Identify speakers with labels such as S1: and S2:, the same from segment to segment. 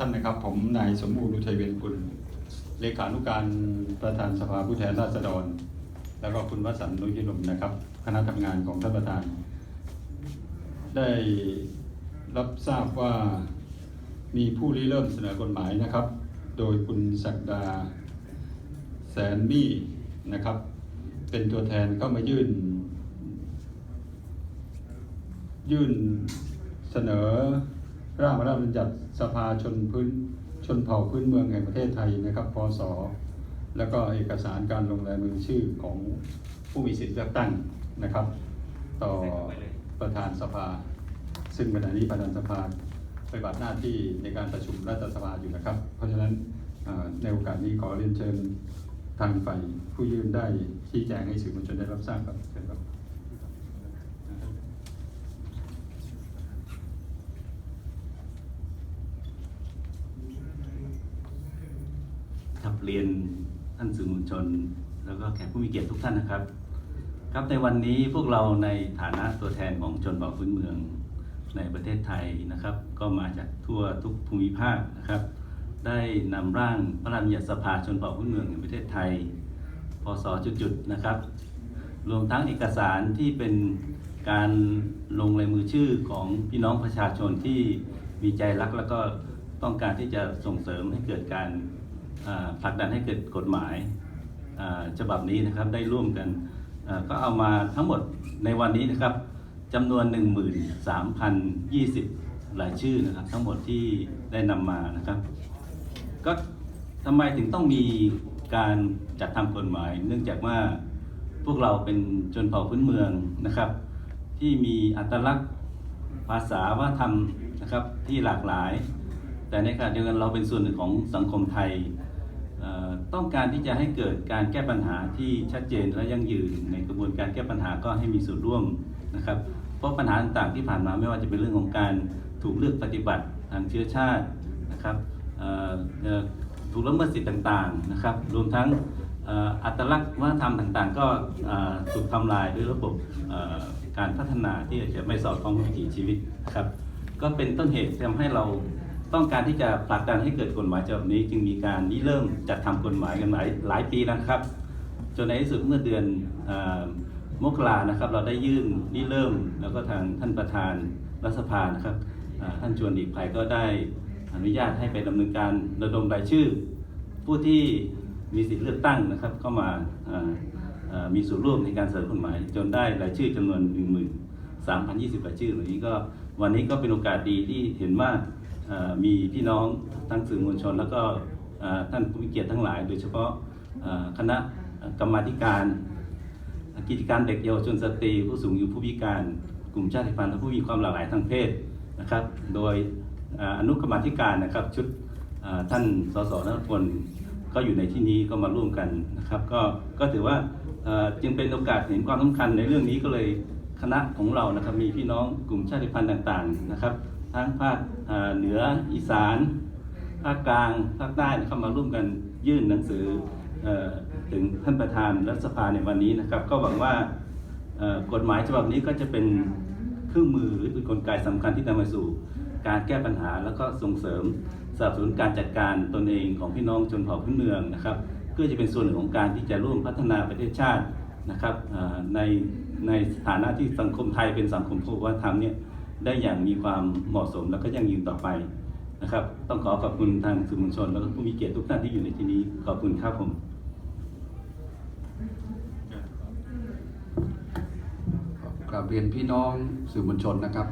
S1: ท่านนะครับผมนายสมบูรณ์อุทัยเวียนกุลเลขานุการประธานสภาผู้แทนราษฎร แล้วก็คุณวสันต์นุยินมนะครับ คณะทำงานของท่านประธาน ได้รับทราบว่ามีผู้ริเริ่มเสนอกฎหมายนะครับ โดยคุณศักดาแสนมี่นะครับ เป็นตัวแทนเข้ามายื่น ยื่นเสนอ ร่างพระราชบัญญัติสภาชนพื้นชนเผ่าพื้นเมืองแห่งประเทศไทยนะครับพศแล้วก็เอกสารการลงลายมือชื่อของผู้มีสิทธิเลือกตั้งนะครับ ต่อประธานสภา ซึ่งขณะนี้ประธานสภาปฏิบัติหน้าที่ในการประชุมรัฐสภาอยู่นะครับ เพราะฉะนั้นในโอกาสนี้ขอเรียนเชิญทางฝ่ายผู้ยื่นได้ชี้แจงให้สื่อมวลชนได้รับทราบครับเชิญครับ
S2: ครับ เรียนท่านสื่อมวลชน แล้วก็แขกผู้มีเกียรติทุกท่านนะครับ ครับในวันนี้พวกเราในฐานะตัวแทนของชนเผ่าพื้นเมืองในประเทศไทยนะครับ ก็มาจากทั่วทุกภูมิภาคนะครับ ได้นำร่างพระราชบัญญัติสภาชนเผ่าพื้นเมืองแห่งประเทศไทย พศจุดๆนะครับ รวมทั้งเอกสารที่เป็นการลงลายมือชื่อของพี่น้องประชาชนที่มีใจรักแล้วก็ต้องการที่จะส่งเสริมให้เกิดการ ผลักดันให้เกิดกฎหมายฉบับนี้นะครับได้ร่วมกันก็เอามาทั้งหมดในวันนี้นะครับจำนวน 13,020 รายชื่อนะครับทั้งหมดที่ได้นำมานะครับก็ทำไมถึงต้องมีการจัดทำกฎหมาย เนื่องจากว่าพวกเราเป็นชนเผ่าพื้นเมืองนะครับ ที่มีอัตลักษณ์ภาษาวัฒนธรรมนะครับที่หลากหลาย แต่ในขณะเดียวกันเราเป็นส่วนหนึ่งของสังคมไทย ต้องการที่จะให้เกิดการแก้ปัญหาที่ชัดเจนและยั่งยืน ในกระบวนการแก้ปัญหาก็ให้มีส่วนร่วมนะครับ เพราะปัญหาต่างๆที่ผ่านมาไม่ว่าจะเป็นเรื่องของการถูกเลือกปฏิบัติทางเชื้อชาตินะครับถูกละเมิดสิทธิต่างๆนะครับ รวมทั้งอัตลักษณ์วัฒนธรรมต่างๆ ก็ถูกทำลายด้วยระบบการพัฒนาที่อาจจะไม่สอดคล้องกับวิถีชีวิตนะครับก็เป็นต้นเหตุทำให้เรา ต้องการที่จะผลักดันให้เกิดกฎหมายฉบับนี้ จึงมีการริเริ่มจัดทำกฎหมายกันหลายหลายปีแล้วนะครับ จนในที่สุดเมื่อเดือนอมกรานะครับ เราได้ยื่นริเริ่ม แล้วก็ทางท่านประธานรัฐสภานะครับท่านชวนดีกภัยก็ได้อนุญาตให้ไปดำเนินการระดมรายชื่อ ผู้ที่มีสิทธิเลือกตั้งนะครับ เข้ามามีส่วนร่วมในการเสนอกฎหมาย จนได้รายชื่อจำนวน13,020รายชื่อเหล่านี้ก็วันนี้ก็เป็นโอกาสดีที่เห็นว่า มีพี่น้องทั้งสื่อมวลชน แล้วก็ท่านผู้มีเกียรติทั้งหลาย โดยเฉพาะคณะกรรมาธิการ กิจการเด็กเยาวชนสตรี ผู้สูงอายุผู้พิการ กลุ่มชาติพันธุ์และผู้มีความหลากหลายทางเพศนะครับ โดยอนุกรรมาธิการนะครับชุดท่านสสนัทพลก็อยู่ในที่นี้ก็มาร่วมกันนะครับ ก็ก็ถือว่าจึงเป็นโอกาสเห็นความสำคัญในเรื่องนี้ก็เลยคณะของเรานะครับมีพี่น้องกลุ่มชาติพันธุ์ต่าง ๆ นะครับ ทั้งภาคเหนืออีสาน ภาคกลางภาคใต้นะครับมาร่วมกันยื่นหนังสืออถึงท่านประธานรัฐสภาในวันนี้นะครับ ก็หวังว่ากฎหมายฉบับนี้ก็จะเป็นเครื่องมือหรือเป็นกลไกสำคัญที่นำมาสู่ การแก้ปัญหาแล้วก็ส่งเสริมสนับสนุนการจัดการตนเองของพี่น้องชนเผ่าพื้นเมืองนะครับเพื่อจะเป็นส่วนหนึ่งของการที่จะร่วมพัฒนาประเทศชาตินะครับในในสถานะที่สังคมไทยเป็นสังคมพหุวัฒนธรรมเนี่ย ได้อย่างมีความเหมาะสมแล้วก็ยั่งยืนต่อไปนะครับ ต้องขอขอบคุณทางสื่อมวลชน แล้วก็ผู้มีเกียรติทุกท่านที่อยู่ในที่นี้ ขอบคุณครับผม
S3: กราบเรียนพี่น้องสื่อมวลชนนะครับ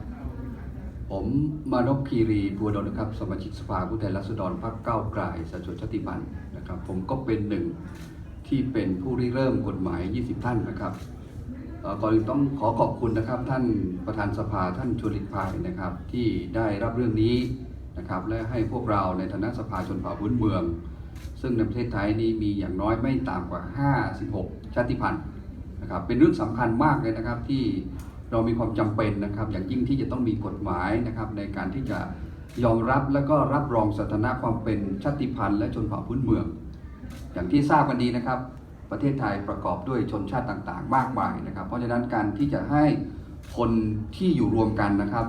S3: ผมมานพคีรีบัวดลนะครับ สมาชิกสภาผู้แทนราษฎรพรรคก้าวไกลสัดส่วนชาติพันธ์นะครับ ผมก็เป็นหนึ่งที่เป็นผู้ริเริ่มกฎหมาย 20 ท่านนะครับ ก่อนอื่นต้องขอขอบคุณนะครับ ท่านประธานสภาท่านชวนลิกภัยนะครับ ที่ได้รับเรื่องนี้นะครับ และให้พวกเราในฐานะสภาชนเผ่าพื้นเมือง ซึ่งในประเทศไทยนี้มีอย่างน้อยไม่ต่ำกว่า 56 ชาติพันธุ์นะครับ เป็นเรื่องสำคัญมากเลยนะครับที่เรามีความจำเป็นนะครับ อย่างยิ่งที่จะต้องมีกฎหมายนะครับ ในการที่จะยอมรับและก็รับรองสถานะความเป็นชาติพันธุ์และชนเผ่าพื้นเมือง อย่างที่ทราบกันดีนะครับ ประเทศไทยประกอบด้วยชนชาติต่างๆ มากมายนะครับ เพราะฉะนั้นการที่จะให้คนที่อยู่รวมกันนะครับ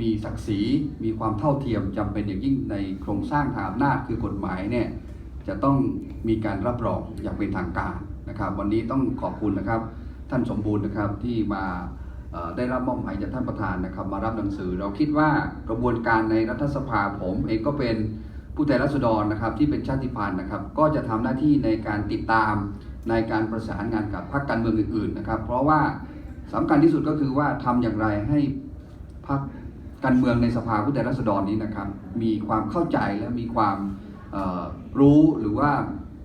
S3: มีศักดิ์ศรีมีความเท่าเทียมจำเป็นอย่างยิ่งในโครงสร้างทางอำนาจคือกฎหมายเนี่ยจะต้องมีการรับรองอย่างเป็นทางการนะครับ วันนี้ต้องขอบคุณนะครับท่านสมบูรณ์นะครับที่มาได้รับมอบหมายจากท่านประธานนะครับ มารับหนังสือ เราคิดว่ากระบวนการในรัฐสภาผมเองก็เป็น ผู้แทนราษฎรนะครับที่เป็นชาติพันธุ์นะครับก็จะทำหน้าที่ในการติดตามในการประสานงานกับพรรคการเมืองอื่นๆนะครับ เพราะว่าสำคัญที่สุดก็คือว่าทำอย่างไรให้พรรคการเมืองในสภาผู้แทนราษฎรนี้นะครับ มีความเข้าใจและมีความรู้หรือว่า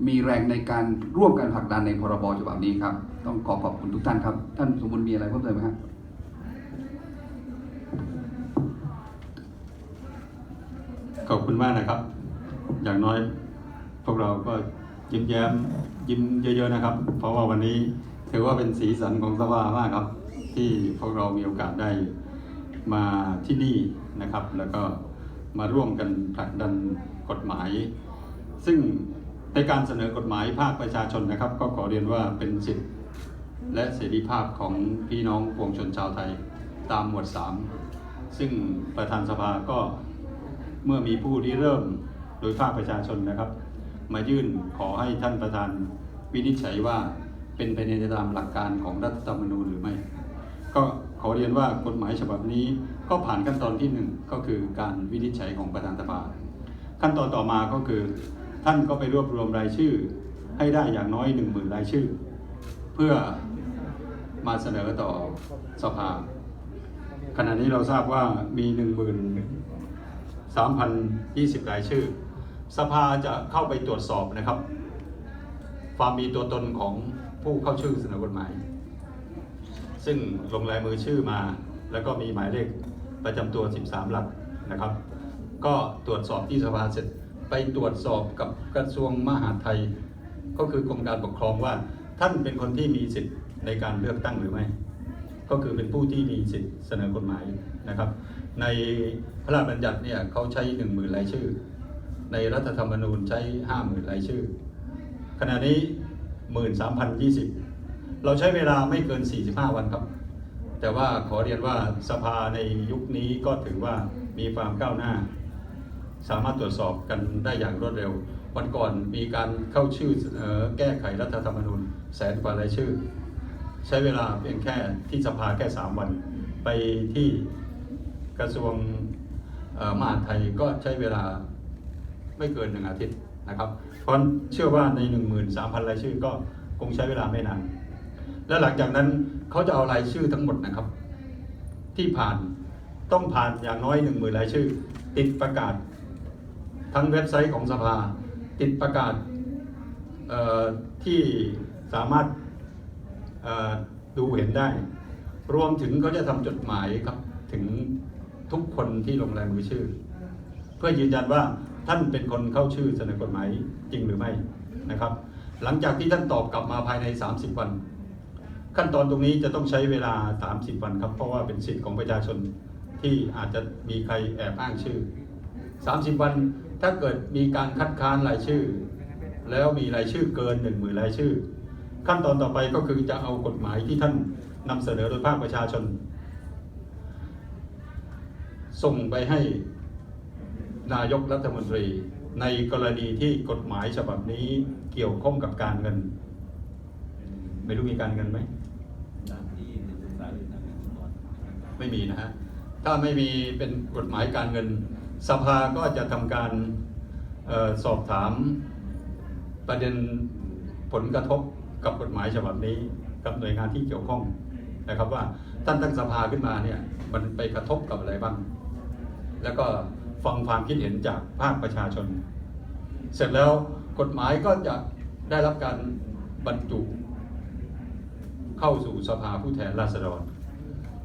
S3: มีแรงในการร่วมกันผลักดันในพรบฉบับนี้ครับ ต้องขอขอบคุณทุกท่านครับ ท่านสมบูรณ์มีอะไรเพิ่มเติมไหมครับ
S1: ขอบคุณมากนะครับ อย่างน้อยพวกเราก็ยิ้มแย้มยิ้มเยอะ ๆนะครับ เพราะว่าวันนี้ถือว่าเป็นสีสันของสภามากครับ ที่พวกเรามีโอกาสได้มาที่นี่นะครับ แล้วก็มาร่วมกันผลักดันกฎหมาย ซึ่งในการเสนอกฎหมายภาคประชาชนนะครับ ก็ขอเรียนว่าเป็นสิทธิและเสรีภาพของพี่น้องปวงชนชาวไทยตามหมวด 3 ซึ่งประธานสภาก็ เมื่อมีผู้ริเริ่มโดยภาคประชาชนนะครับ มายื่นขอให้ท่านประธานวินิจฉัยว่าเป็นไปในตามหลักการของรัฐธรรมนูญหรือไม่ ก็ขอเรียนว่ากฎหมายฉบับนี้ก็ผ่านขั้นตอนที่หนึ่งก็คือการวินิจฉัยของประธานสภาขั้นตอนต่อมาก็คือ ท่านก็ไปรวบรวมรายชื่อ ให้ได้อย่างน้อย 1 0,000 รายชื่อ เพื่อมาเสนอต่อสภาขณะนี้เราทราบว่ามี 1 0,000 3,020 รายชื่อ สภาจะเข้าไปตรวจสอบนะครับ ความมีตัวตนของผู้เข้าชื่อเสนอกฎหมาย ซึ่งลงลายมือชื่อมา แล้วก็มีหมายเลขประจำตัว 13 หลักนะครับ ก็ตรวจสอบที่สภาเสร็จไปตรวจสอบกับกระทรวงมหาดไทย ก็คือกรมการปกครองว่าท่านเป็นคนที่มีสิทธิ์ในการเลือกตั้งหรือไม่ ก็คือเป็นผู้ที่มีสิทธิ์เสนอกฎหมายนะครับ ในพระราชบัญญัติเนี่ยเขาใช้หนึ่งหมื่นรายชื่อ ในรัฐธรรมนูญใช้ห้าหมื่นรายชื่อ ขณะนี้หมื่นสามพันยี่สิบเราใช้เวลาไม่เกิน 45 วันครับ แต่ว่าขอเรียนว่าสภาในยุคนี้ก็ถือว่ามีความก้าวหน้า สามารถตรวจสอบกันได้อย่างรวดเร็ว วันก่อนมีการเข้าชื่อเสนอแก้ไขรัฐธรรมนูญแสนกว่ารายชื่อ ใช้เวลาเพียงแค่ที่สภาแค่ 3 วัน ไปที่กระทรวงมหาดไทยก็ใช้เวลาไม่เกินหนึ่งอาทิตย์นะครับ เพราะเชื่อว่าใน 13,000 รายชื่อก็คงใช้เวลาไม่นาน และหลังจากนั้นเขาจะเอารายชื่อทั้งหมดนะครับ ที่ผ่านต้องผ่านอย่างน้อย 1 0,000 รายชื่อ ติดประกาศ ทั้งเว็บไซต์ของสภา ติดประกาศที่สามารถ ดูเห็นได้ รวมถึงเขาจะทำจดหมายครับถึงทุกคนที่ลงลายมือชื่อ เพื่อยืนยันว่าท่านเป็นคนเข้าชื่อเสนอกฎหมายจริงหรือไม่นะครับ หลังจากที่ท่านตอบกลับมาภายใน 30 วัน ขั้นตอนตรงนี้จะต้องใช้เวลา 30 วันครับ เพราะว่าเป็นสิทธิ์ของประชาชนที่อาจจะมีใครแอบอ้างชื่อ 30 วันถ้าเกิดมีการคัดค้านรายชื่อ แล้วมีรายชื่อเกิน1 0,000รายชื่อ ขั้นตอนต่อไปก็คือจะเอากฎหมายที่ท่านนำเสนอโดยภาคประชาชน ส่งไปให้นายกรัฐมนตรี ในกรณีที่กฎหมายฉบับนี้เกี่ยวข้องกับการเงิน ไม่รู้มีการเงินไหมไม่มีนะฮะถ้าไม่มีเป็นกฎหมายการเงิน สภาก็จะทำการออสอบถามประเด็นผลกระทบ กับกฎหมายฉบับนี้กับหน่วยงานที่เกี่ยวข้องนะครับว่าท่านตั้งสภาขึ้นมาเนี่ยมันไปกระทบกับอะไรบ้าง แล้วก็ฟังความคิดเห็นจากภาคประชาชน เสร็จแล้วกฎหมายก็จะได้รับการบรรจุ เข้าสู่สภาผู้แทนราษฎร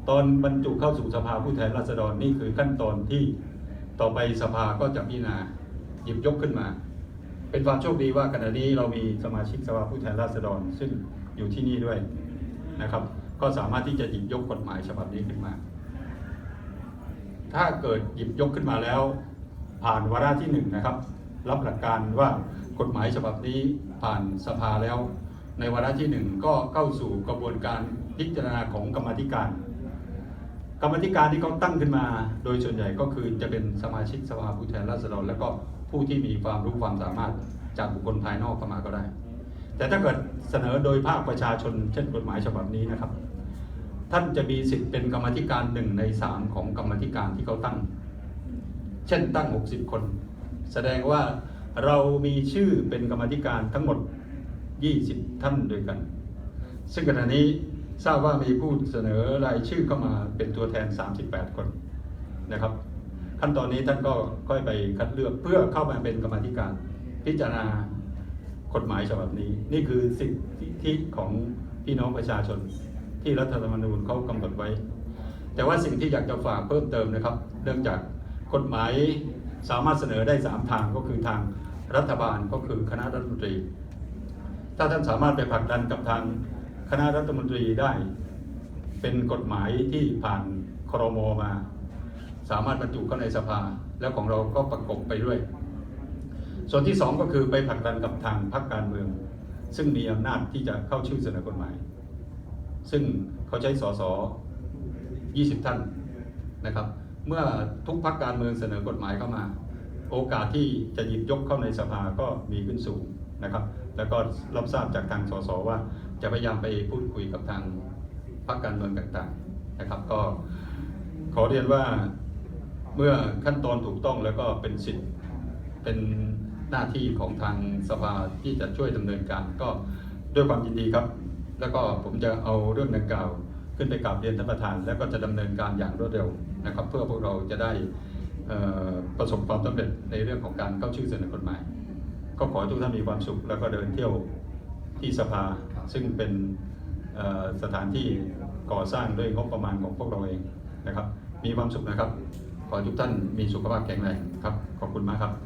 S1: ตอนบรรจุเข้าสู่สภาผู้แทนราษฎรนี่คือขั้นตอนที่ต่อไปสภาก็จะพิจารณาหยิบยกขึ้นมา เป็นความโชคดีว่าขณะนี้เรามีสมาชิกสภาผู้แทนราษฎร ซึ่งอยู่ที่นี่ด้วยนะครับ ก็สามารถที่จะหยิบยกกฎหมายฉบับนี้ขึ้นมา ถ้าเกิดหยิบยกขึ้นมาแล้ว ผ่านวาระที่หนึ่งนะครับ รับหลักการว่ากฎหมายฉบับนี้ผ่านสภาแล้ว ในวาระที่หนึ่งก็เข้าสู่กระบวนการพิจารณาของกรรมธิการ กรรมธิการที่เขาตั้งขึ้นมา โดยส่วนใหญ่ก็คือจะเป็นสมาชิกสภาผู้แทนราษฎร แล้วก็ ผู้ที่มีความรู้ความสามารถจากบุคคลภายนอกเข้ามาก็ได้ แต่ถ้าเกิดเสนอโดยภาคประชาชน เช่นกฎหมายฉบับนี้นะครับ ท่านจะมีสิทธิ์เป็นกรรมธิการหนึ่งในสามของกรรมธิการที่เขาตั้ง เช่นตั้ง 60 คน แสดงว่าเรามีชื่อเป็นกรรมธิการทั้งหมด 20 ท่านด้วยกัน ซึ่งขณะนี้ทราบว่ามีผู้เสนอรายชื่อเข้ามาเป็นตัวแทน 38 คนนะครับ ขั้นตอนนี้ท่านก็ค่อยไปคัดเลือกเพื่อเข้ามาเป็นกรรมธิการพิจารณากฎหมายฉบับนี้ นี่คือสิทธิของพี่น้องประชาชนที่รัฐธรรมนูญเขากำหนดไว้ แต่ว่าสิ่งที่อยากจะฝากเพิ่มเติมนะครับ เนื่องจากกฎหมายสามารถเสนอได้ 3 ทางก็คือทางรัฐบาลก็คือคณะรัฐมนตรี ถ้าท่านสามารถไปผลักดันกับทางคณะรัฐมนตรีได้ เป็นกฎหมายที่ผ่านครมมา สามารถบรรจุเข้าในสภา แล้วของเราก็ประกบไปด้วย ส่วนที่สองก็คือไปผลักดันกับทางพรรคการเมือง ซึ่งมีอำนาจที่จะเข้าชื่อเสนอกฎหมาย ซึ่งเขาใช้สส20 ท่านนะครับ เมื่อทุกพรรคการเมืองเสนอกฎหมายเข้ามา โอกาสที่จะหยิบยกเข้าในสภาก็มีขึ้นสูงนะครับ แล้วก็รับทราบจากทางสสว่าจะพยายามไปพูดคุยกับทางพรรคการเมืองต่างๆ นะครับ ก็ขอเรียนว่า เมื่อขั้นตอนถูกต้องแล้วก็เป็นสิทธิ์เป็นหน้าที่ของทางสภาที่จะช่วยดำเนินการก็ด้วยความยินดีครับ แล้วก็ผมจะเอาเรื่องดังกล่าว ขึ้นไปกราบเรียนท่านประธาน แล้วก็จะดำเนินการอย่างรวดเร็วนะครับ เพื่อพวกเราจะได้ประสบความสำเร็จในเรื่องของการเข้าชื่อเสนอกฎหมาย ก็ขอให้ทุกท่านมีความสุข แล้วก็เดินเที่ยวที่สภา ซึ่งเป็นสถานที่ก่อสร้างด้วยงบประมาณของพวกเราเองนะครับ มีความสุขนะครับ ขอให้ทุกท่านมีสุขภาพแข็งแรงครับ ขอบคุณมากครับ